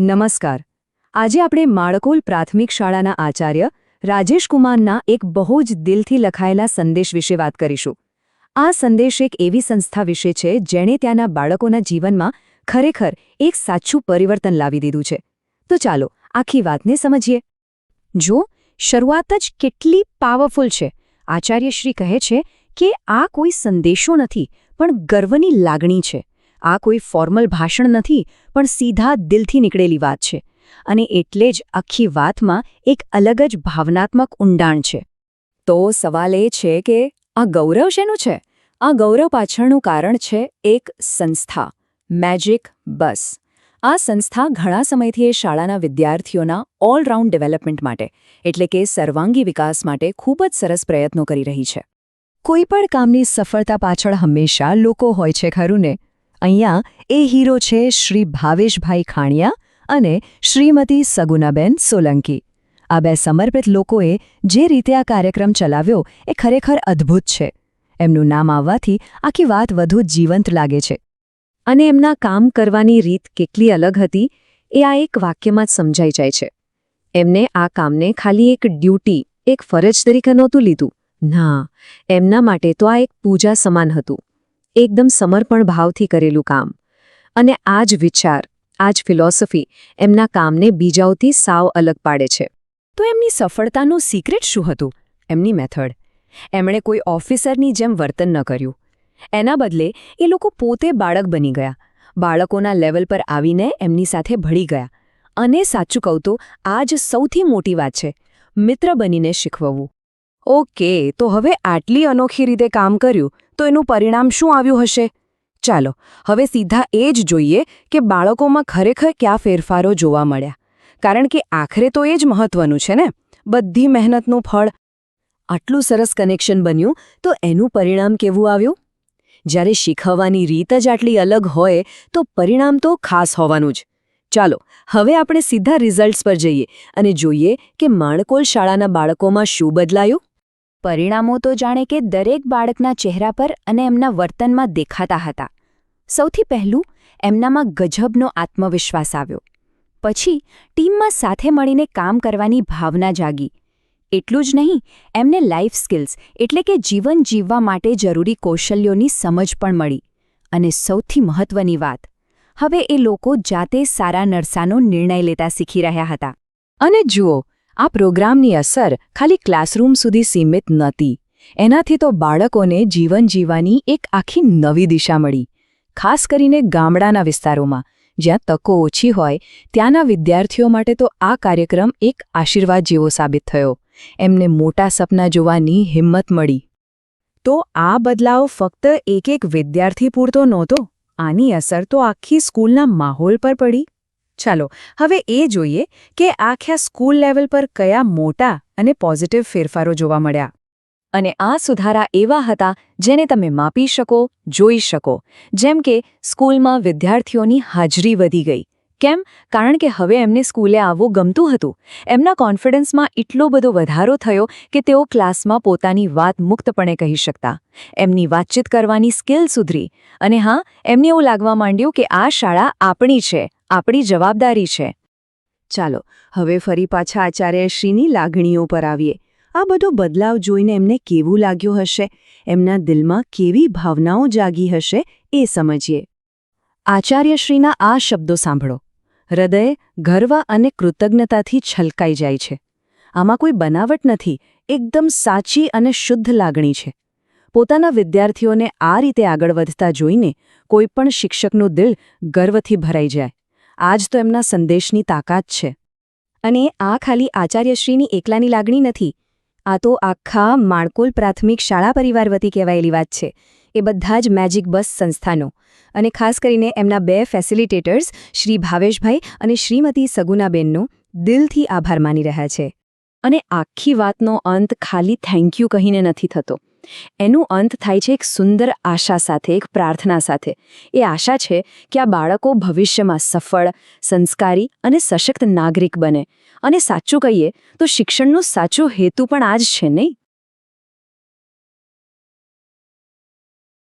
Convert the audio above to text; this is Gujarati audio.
નમસ્કાર. આજે આપણે માળકોલ પ્રાથમિક શાળાના આચાર્ય રાજેશ કુમારના એક બહુ જ દિલથી લખાયેલા સંદેશ વિશે વાત કરીશું. આ સંદેશ એક એવી સંસ્થા વિશે છે જેણે ત્યાંના બાળકોના જીવનમાં ખરેખર એક સાચું પરિવર્તન લાવી દીધું છે. તો ચાલો, આખી વાતને સમજીએ. જો શરૂઆત જ કેટલી પાવરફુલ છે. આચાર્યશ્રી કહે છે કે આ કોઈ સંદેશો નથી, પણ ગર્વની લાગણી છે. આ કોઈ ફોર્મલ ભાષણ નથી, પણ સીધા દિલથી નીકળેલી વાત છે. અને એટલે જ આખી વાતમાં એક અલગ જ ભાવનાત્મક ઊંડાણ છે. તો સવાલ એ છે કે, આ ગૌરવ શેનું છે? આ ગૌરવ પાછળનું કારણ છે એક સંસ્થા મેજિક બસ આ સંસ્થા ઘણા સમયથી એ શાળાના વિદ્યાર્થીઓના ઓલરાઉન્ડ ડેવલપમેન્ટ માટે, એટલે કે સર્વાંગી વિકાસ માટે ખૂબ જ સરસ પ્રયત્નો કરી રહી છે. કોઈ પણ કામની સફળતા પાછળ હંમેશા લોકો હોય છે ખરું ને? અહીંયા એ હીરો છે શ્રી ભાવેશભાઈ ખાણિયા અને શ્રીમતી સગુનાબેન સોલંકી. આ બે સમર્પિત લોકોએ જે રીતે આ કાર્યક્રમ ચલાવ્યો એ ખરેખર અદ્ભુત છે. એમનું નામ આવવાથી આખી વાત વધુ જીવંત લાગે છે. અને એમના કામ કરવાની રીત કેટલી અલગ હતી એ આ એક વાક્યમાં જ સમજાઈ જાય છે. એમને આ કામને ખાલી એક ડ્યુટી, એક ફરજ તરીકે નહોતું લીધું. ના, એમના માટે તો આ એક પૂજા સમાન હતું. એકદમ સમર્પણ ભાવથી કરેલું કામ. અને આ જ વિચાર, આ જ ફિલોસોફી એમના કામને બીજાઓથી સાવ અલગ પાડે છે. તો એમની સફળતાનું સિક્રેટ શું હતું? એમની મેથડ એમણે કોઈ ઓફિસરની જેમ વર્તન ન કર્યું. એના બદલે એ લોકો પોતે બાળક બની ગયા. બાળકોના લેવલ પર આવીને એમની સાથે ભળી ગયા. અને સાચું કહું તો, આ જ સૌથી મોટી વાત છે, મિત્ર બનીને શીખવવું. ઓકે, તો હવે આટલી અનોખી રીતે કામ કર્યું તો એનું પરિણામ શું આવ્યું હશે? ચાલો, હવે સીધા એ જ જોઈએ કે બાળકોમાં ખરેખર કયા ફેરફારો જોવા મળ્યા. કારણ કે આખરે તો એ જ મહત્વનું છે ને? બધી મહેનતનું ફળ. આટલું સરસ કનેક્શન બન્યું, તો એનું પરિણામ કેવું આવ્યું? જ્યારે શીખવવાની રીત જ આટલી અલગ હોય, તો પરિણામ તો ખાસ હોવાનું જ. ચાલો, હવે આપણે સીધા રિઝલ્ટ્સ પર જઈએ અને જોઈએ કે માણકોલ શાળાના બાળકોમાં શું બદલાયું? પરિણામો તો જાણે કે દરેક બાળકના ચહેરા પર અને એમના વર્તનમાં દેખાતા હતા. સૌથી પહેલું એમનામાં ગજબનો આત્મવિશ્વાસ આવ્યો. પછી ટીમમાં સાથે મળીને કામ કરવાની ભાવના જાગી. એટલું જ નહીં, એમને લાઈફ સ્કિલ્સ એટલે કે જીવન જીવવા માટે જરૂરી કૌશલ્યોની સમજ પણ મળી. અને સૌથી મહત્વની વાત, હવે એ લોકો જાતે સારા નરસાનો નિર્ણય લેતા શીખી રહ્યા હતા. અને જુઓ આ પ્રોગ્રામની અસર ખાલી ક્લાસરૂમ સુધી સીમિત નહોતી. એનાથી તો બાળકોને જીવન જીવવાની એક આખી નવી દિશા મળી. ખાસ કરીને ગામડાના વિસ્તારોમાં, જ્યાં તકો ઓછી હોય, ત્યાંના વિદ્યાર્થીઓ માટે તો આ કાર્યક્રમ એક આશીર્વાદ જેવો સાબિત થયો. એમને મોટા સપના જોવાની હિંમત મળી. તો આ બદલાવ ફક્ત એક એક વિદ્યાર્થી પૂરતો નહોતો? આની અસર તો આખી સ્કૂલના માહોલ પર પડી. ચાલો, હવે એ જોઈએ કે આખ્યા સ્કૂલ લેવલ પર કયા મોટા અને પોઝિટિવ ફેરફારો જોવા મળ્યા. અને આ સુધારા એવા હતા જેને તમે માપી શકો, જોઈ શકો. જેમ કે, સ્કૂલમાં વિદ્યાર્થીઓની હાજરી વધી ગઈ. કેમ? કારણ કે હવે એમને સ્કૂલે આવવું ગમતું હતું. એમના કોન્ફિડન્સમાં એટલો બધો વધારો થયો કે તેઓ ક્લાસમાં પોતાની વાત મુક્તપણે કહી શકતા. એમની વાતચીત કરવાની સ્કિલ સુધરી. અને હા, એમને એવું લાગવા માંડ્યું કે આ શાળા આપણી છે. આપણી જવાબદારી છે. ચાલો, હવે ફરી પાછા આચાર્યશ્રીની લાગણીઓ પર આવીએ. આ બધો બદલાવ જોઈને એમને કેવું લાગ્યું હશે? એમના દિલમાં કેવી ભાવનાઓ જાગી હશે એ સમજીએ. આચાર્યશ્રીના આ શબ્દો સાંભળો. હૃદય ગર્વ અને કૃતજ્ઞતાથી છલકાઈ જાય છે. આમાં કોઈ બનાવટ નથી, એકદમ સાચી અને શુદ્ધ લાગણી છે. પોતાના વિદ્યાર્થીઓને આ રીતે આગળ વધતા જોઈને કોઈપણ શિક્ષકનું દિલ ગર્વથી ભરાઈ જાય. આ જ તો એમના સંદેશની તાકાત છે. અને આ ખાલી આચાર્યશ્રીની એકલાની લાગણી નથી. આ તો આખા માણકોલ પ્રાથમિક શાળા પરિવાર વતી કહેવાયેલી વાત છે. એ બધા જ મેજિક બસ સંસ્થાનો. અને ખાસ કરીને એમના બે ફેસિલિટેટર્સ, શ્રી ભાવેશભાઈ અને શ્રીમતી સગુનાબેનનો, દિલથી આભાર માની રહ્યા છે. અને આખી વાતનો અંત ખાલી થેન્ક યુ કહીને નથી થતો. એનું અંત થાય છે એક સુંદર આશા સાથે, એક પ્રાર્થના સાથે. એ આશા છે કે આ બાળકો ભવિષ્યમાં સફળ, સંસ્કારી અને સશક્ત નાગરિક બને. અને સાચું કહીએ તો શિક્ષણનો સાચો હેતુ પણ આ જ છે, નહીં?